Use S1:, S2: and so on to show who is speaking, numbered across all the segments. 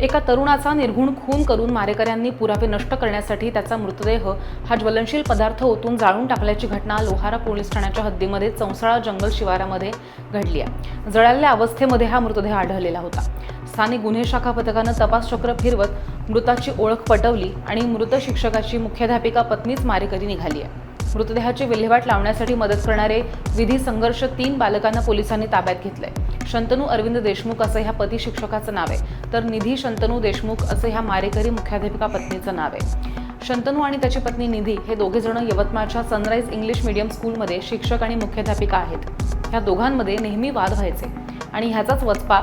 S1: एका तरुणाचा निर्घुण खून करून मारेकऱ्यांनी पुरावे नष्ट करण्यासाठी त्याचा मृतदेह हा ज्वलनशील पदार्थ ओतून जाळून टाकल्याची घटना लोहारा पोलीस ठाण्याच्या हद्दीमध्ये चौसाळा जंगल शिवारामध्ये घडली आहे. जळालेल्या अवस्थेमध्ये हा मृतदेह आढळलेला होता. स्थानिक गुन्हे शाखा पथकानं तपास चक्र फिरवत मृताची ओळख पटवली आणि मृत शिक्षकाची मुख्याध्यापिका पत्नीच मारेकरी निघाली आहे. मृतदेहाची विल्हेवाट लावण्यासाठी मदत करणारे विधी संघर्ष तीन बालकांना पोलिसांनी ताब्यात घेतलंय. शंतनू अरविंद देशमुख असं ह्या पती शिक्षकाचं नाव आहे. तर निधी शंतनू देशमुख असं ह्या मारेकरी मुख्याध्यापिका पत्नीचं नाव आहे. शंतनू आणि त्याची पत्नी निधी हे दोघे जण यवतमाळच्या सनराईज इंग्लिश मीडियम स्कूलमध्ये शिक्षक आणि मुख्याध्यापिका आहेत. ह्या दोघांमध्ये नेहमी वाद व्हायचे आणि ह्याचाच वचपा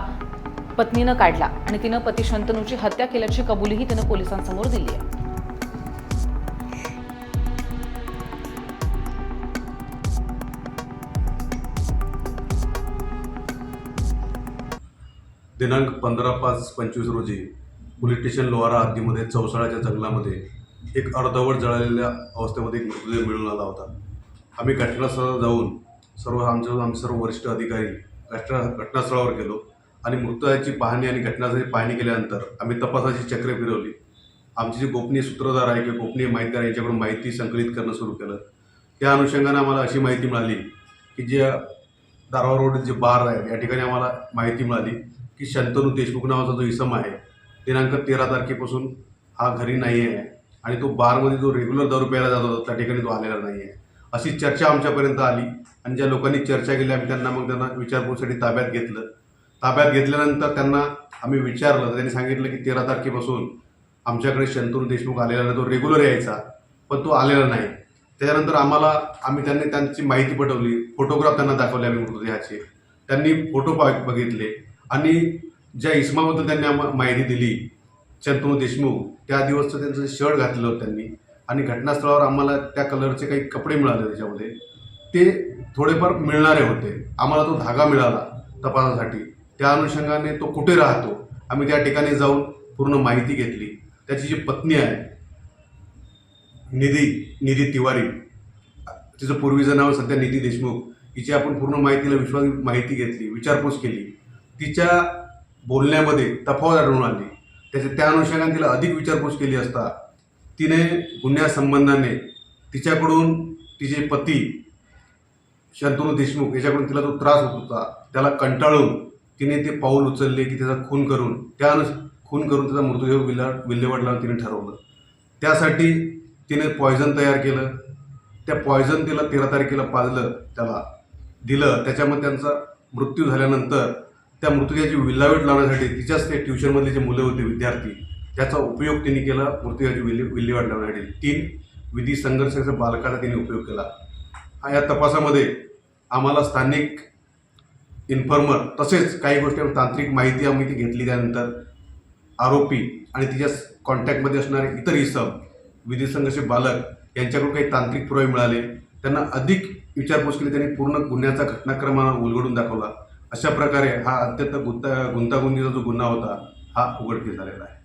S1: पत्नीनं काढला आणि तिनं पती शंतनूची हत्या केल्याची कबुलीही तिनं पोलिसांसमोर दिली आहे.
S2: दिनांक पंधरा पाच पंचवीस रोजी पोलीस स्टेशन लोहारा हद्दीमध्ये चौसाळ्याच्या जंगलामध्ये एक अर्धवट जळालेल्या अवस्थेमध्ये एक मृतदेह मिळून आला होता. आम्ही घटनास्थळावर जाऊन सर्व आमच्या आमचे सर्व वरिष्ठ अधिकारी घटना घटनास्थळावर गेलो आणि मृतदेहाची पाहणी आणि घटनास्थळी पाहणी केल्यानंतर आम्ही तपासाची चक्रे फिरवली. आमचे जे गोपनीय सूत्रधार आहे किंवा गोपनीय माहितीदार यांच्याकडून माहिती संकलित करणं सुरू केलं त्या अनुषंगाने आम्हाला अशी माहिती मिळाली की जे दारवा रोड जे बार आहे या ठिकाणी आम्हाला माहिती मिळाली. की शंतनू देशमुख नावाचा जो इसम आहे दिनांक तेरा तारखेपासून हा घरी नाही आहे आणि तो बारमध्ये जो रेग्युलर दारू प्यायला जात होता त्या ठिकाणी तो आलेला नाही आहे अशी चर्चा आमच्यापर्यंत आली आणि ज्या लोकांनी चर्चा केली आम्ही त्यांना मग त्यांना विचारपूरसाठी ताब्यात घेतलं. ताब्यात घेतल्यानंतर त्यांना आम्ही विचारलं तर त्यांनी सांगितलं की तेरा तारखेपासून आमच्याकडे शंतनू देशमुख आलेला नाही तो रेग्युलर यायचा पण तो आलेला नाही. त्याच्यानंतर आम्हाला आम्ही त्यांनी त्यांची माहिती पटवली फोटोग्राफ त्यांना दाखवले आम्ही मृतदेहाचे. त्यांनी फोटो पा बघितले. आणि ज्या इस्माबद्दल त्यांनी आम्हाला माहिती दिली शंतनू देशमुख त्या दिवसचं त्यांचं शर्ट घातलं होतं त्यांनी. आणि घटनास्थळावर आम्हाला त्या कलरचे काही कपडे मिळाले त्याच्यामध्ये. ते थोडेफार मिळणारे होते. आम्हाला तो धागा मिळाला तपासासाठी. त्या अनुषंगाने तो कुठे राहतो? आम्ही त्या ठिकाणी जाऊन पूर्ण माहिती घेतली. त्याची जी पत्नी आहे निधी निधी तिवारी तिचं पूर्वीचं नाव सध्या निधी देशमुख हिची आपण पूर्ण माहितीला विश्वास माहिती घेतली विचारपूस केली. तिच्या बोलण्यामध्ये तफावत आढळून आली. त्याच्या त्या अनुषंगाने तिला अधिक विचारपूस केली असता तिने गुन्ह्यासंबंधाने तिच्याकडून तिचे पती शंतनू देशमुख याच्याकडून तिला जो त्रास होत होता. त्याला कंटाळून तिने ते पाऊल उचलले की त्याचा खून करून त्या खून करून त्याचा मृतदेह विल्ला विल्हेवाट तिने ठरवलं. त्यासाठी तिने पॉयझन तयार केलं. त्या पॉयझन तिला तेरा तारखेला पाजलं त्याला दिलं. त्याच्यामध्ये त्यांचा मृत्यू झाल्यानंतर त्या मृतदेहाची विल्हावेट लावण्यासाठी तिच्याच ते ट्युशनमधले जे मुलं होते विद्यार्थी त्याचा उपयोग त्यांनी केला मृतदेहाची विल्हे विल्हेवाट लावण्यासाठी. तीन विधी संघर्षाच्या बालकाचा त्यांनी उपयोग केला. हा या तपासामध्ये आम्हाला स्थानिक इन्फॉर्मर तसेच काही गोष्टी तांत्रिक माहिती आम्ही ती घेतली त्यानंतर आरोपी आणि तिच्या कॉन्टॅक्टमध्ये असणारे इतर इसम विधी संघर्ष बालक यांच्याकडून काही तांत्रिक पुरावे मिळाले. त्यांना अधिक विचारपूस केली त्यांनी पूर्ण गुन्ह्याचा घटनाक्रमाला उलगडून दाखवला. अशा प्रकारे हा अत्यंत गुंता गुंतागुंतीचा जो गुन्हा होता हा उघडकीस झालेला आहे.